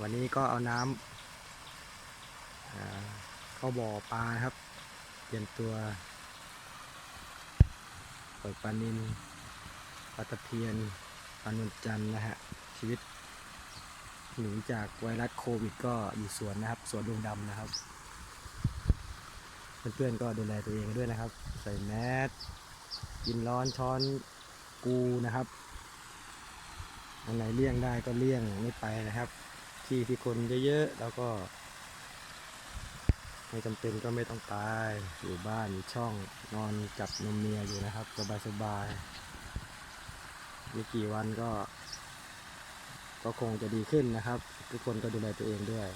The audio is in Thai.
วันนี้ก็เอาน้ำเข้าบ่อปลาครับ เตรียมตัวเปิดปลานินปลาตะเพียนปลาหนวลจันนะฮะ ชีวิตหนีจากไวรัสโควิด ก็อยู่สวนนะครับ สวนดวงดำนะครับ เพื่อนๆก็ดูแลตัวเองด้วยนะครับ ใส่แมสกินร้อนช้อนกูนะครับอันไหนเลี่ยงได้ก็เลี่ยงไม่ไปนะครับ ที่ที่คนเยอะๆ แล้วก็ ไม่จำเป็นก็ไม่ต้องตาย อยู่บ้านอยู่ช่องนอนจับนมเมียอยู่นะครับ สบายๆไม่กี่วันก็ ก็คงจะดีขึ้นนะครับ ทุกคนก็ดูแลตัวเองด้วย